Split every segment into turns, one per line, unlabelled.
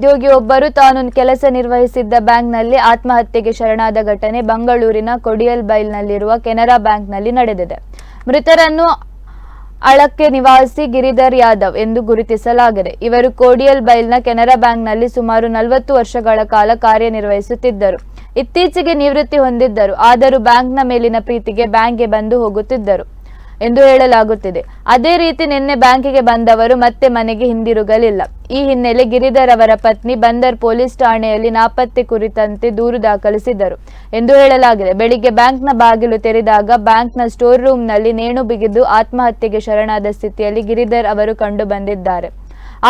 ಉದ್ಯೋಗಿಯೊಬ್ಬರು ತಾನು ಕೆಲಸ ನಿರ್ವಹಿಸಿದ್ದ ಬ್ಯಾಂಕ್ನಲ್ಲಿ ಆತ್ಮಹತ್ಯೆಗೆ ಶರಣಾದ ಘಟನೆ ಬೆಂಗಳೂರಿನ ಕೊಡಿಯಲ್ ಬೈಲ್ನಲ್ಲಿರುವ ಕೆನರಾ ಬ್ಯಾಂಕ್ನಲ್ಲಿ ನಡೆದಿದೆ. ಮೃತರನ್ನು ಅಳಕ್ಕೆ ನಿವಾಸಿ ಗಿರಿಧರ್ ಯಾದವ್ ಎಂದು ಗುರುತಿಸಲಾಗಿದೆ. ಇವರು ಕೋಡಿಯಲ್ ಬೈಲ್ನ ಕೆನರಾ ಬ್ಯಾಂಕ್ನಲ್ಲಿ ಸುಮಾರು ನಲವತ್ತು ವರ್ಷಗಳ ಕಾಲ ಕಾರ್ಯನಿರ್ವಹಿಸುತ್ತಿದ್ದರು. ಇತ್ತೀಚೆಗೆ ನಿವೃತ್ತಿ ಹೊಂದಿದ್ದರು, ಆದರೂ ಬ್ಯಾಂಕ್ನ ಮೇಲಿನ ಪ್ರೀತಿಗೆ ಬ್ಯಾಂಕ್ಗೆ ಬಂದು ಹೋಗುತ್ತಿದ್ದರು. ಎಂದು ಹೇಳಲಾಗುತ್ತಿದೆ. ಅದೇ ರೀತಿ ನಿನ್ನೆ ಬ್ಯಾಂಕಿಗೆ ಬಂದವರು ಮತ್ತೆ ಮನೆಗೆ ಹಿಂದಿರುಗಲಿಲ್ಲ. ಈ ಹಿನ್ನೆಲೆ ಗಿರಿಧರ್ ಅವರ ಪತ್ನಿ ಬಂದರ್ ಪೊಲೀಸ್ ಠಾಣೆಯಲ್ಲಿ ನಾಪತ್ತೆ ಕುರಿತಂತೆ ದೂರು ದಾಖಲಿಸಿದರು ಎಂದು ಹೇಳಲಾಗಿದೆ. ಬೆಳಿಗ್ಗೆ ಬ್ಯಾಂಕ್ನ ಬಾಗಿಲು ತೆರೆದಾಗ ಬ್ಯಾಂಕ್ನ ಸ್ಟೋರ್ ರೂಮ್ನಲ್ಲಿ ನೇಣು ಬಿಗಿದು ಆತ್ಮಹತ್ಯೆಗೆ ಶರಣಾದ ಸ್ಥಿತಿಯಲ್ಲಿ ಗಿರಿಧರ್ ಅವರು ಕಂಡು ಬಂದಿದ್ದಾರೆ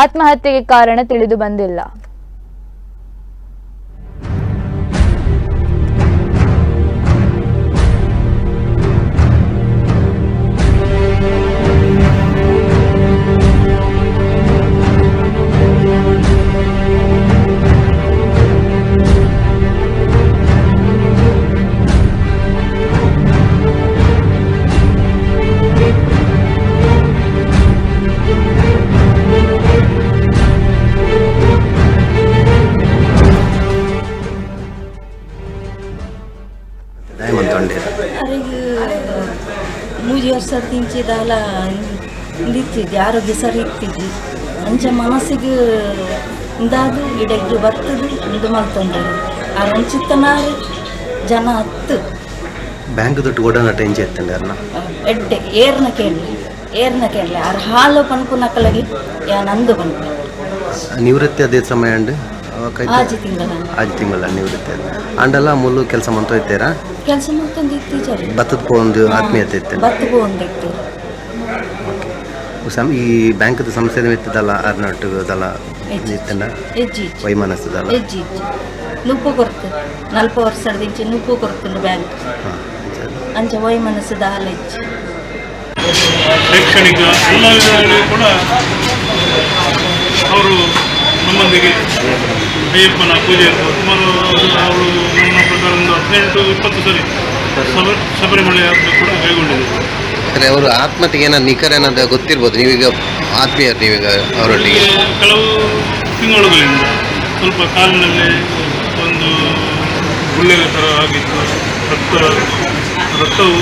ಆತ್ಮಹತ್ಯೆಗೆ ಕಾರಣ ತಿಳಿದು ಬಂದಿಲ್ಲ
नाही
म्हणतो अरे ಮೂಜಿ ವರ್ಷ ತಿಂಚಿದಲ್ಲ ಇದ್ದಿತ್ತಿದ್ದೆ ಆರೋಗ್ಯ ಸರಿ ಇತ್ತಿದ್ದೆ ಅಂಚ ಮನಸ್ಸಿಗೆ ಇಂದಾದ್ರು ಗಿಡಕ್ಕೆ ಬರ್ತದೆ ಇದು ಮಾಡ್ತಂದ್ರೆ ಆ ಅಂಚಿತ್ತನ ಜನ ಹತ್ತು.
ಬ್ಯಾಂಕ್ ದೊಡ್ಡ ಓಡೋಣ ಟೆಂಜಿ ಎತ್ತಂಡೆ ಅರ್ನ?
ಎಡ್ಡೆ ಏರ್ನ ಕೇಳಿ ಏರ್ನ ಕೇಳಿ ಅರ್ ಹಾಲು ಪನ್ಪು ನಕಲಗಿ ಯಾ ನಂದು ಪನ್ಪು
ನಿವೃತ್ತಿ ಅದೇ ಸಮಯ ಅಂಡ್
ಆಜಿ ತಿಂಗಳ
ಆಜ್ ತಿಂಗಳ ನಿವೃತ್ತಿ ಅಂಡೆಲ್ಲ ಮುಲ್ಲು ಕೆಲಸ ಮಂತ ಇದ್ದೀರಾ
ಕೆಲಸ ಮಾಡ್ತಂದು
ಭತ್ತದ ಒಂದು ಆತ್ಮೀಯತೆ ಇತ್ತು ಈ ಬ್ಯಾಂಕದ ಸಂಸ್ಥೆ ಇತ್ತದಲ್ಲ ಅರ್ನಾಟಕದಲ್ಲ
ಇತ್ತಲ್ಲ? ನುಪ್ಪು ಕೊರ್ತು. ನಲ್ಪ ವರ್ಷದಿಂಚಿ ನುಪ್ಪು ಕೊರ್ತು ಬ್ಯಾಂಕ್. ಅಂಚೆ. ಅಂಚ ಹಾಲ ಹಾಲೆಜ್ಜಿ
ಶೈಕ್ಷಣಿಕ ಎಲ್ಲ ವಿಧಗಳಲ್ಲಿ ಕೂಡ ಅವರು ನಮ್ಮೊಂದಿಗೆ ಅಯ್ಯಪ್ಪನ ಪೂಜೆ. ಇರ್ಬೋದು ಸುಮಾರು ಅವರು ನನ್ನ ಪ್ರಕಾರ ಒಂದು ಹದಿನೆಂಟು ಇಪ್ಪತ್ತು ಸರಿ ಶಬ ಶಬರಿಮಲೆ ಯಾತ್ರೆ ಕೂಡ ಕೈಗೊಂಡಿದೆ.
ಅಂದರೆ ಅವರು ಆತ್ಮಹತ್ಯೆಗೆ ಏನೋ ನಿಖರ ಏನಾದರೂ ಗೊತ್ತಿರ್ಬೋದು? ನೀವೀಗ ಆತ್ಮೀಯರು ನೀವೀಗ ಅವರೊಟ್ಟಿಗೆ.
ಕೆಲವು ತಿಂಗಳುಗಳಿಂದ ಸ್ವಲ್ಪ ಕಾಲಿನಲ್ಲಿ ಒಂದು ಗುಳ್ಳೆಗಳ ಥರ ಆಗಿತ್ತು ರಕ್ತ ರಕ್ತವು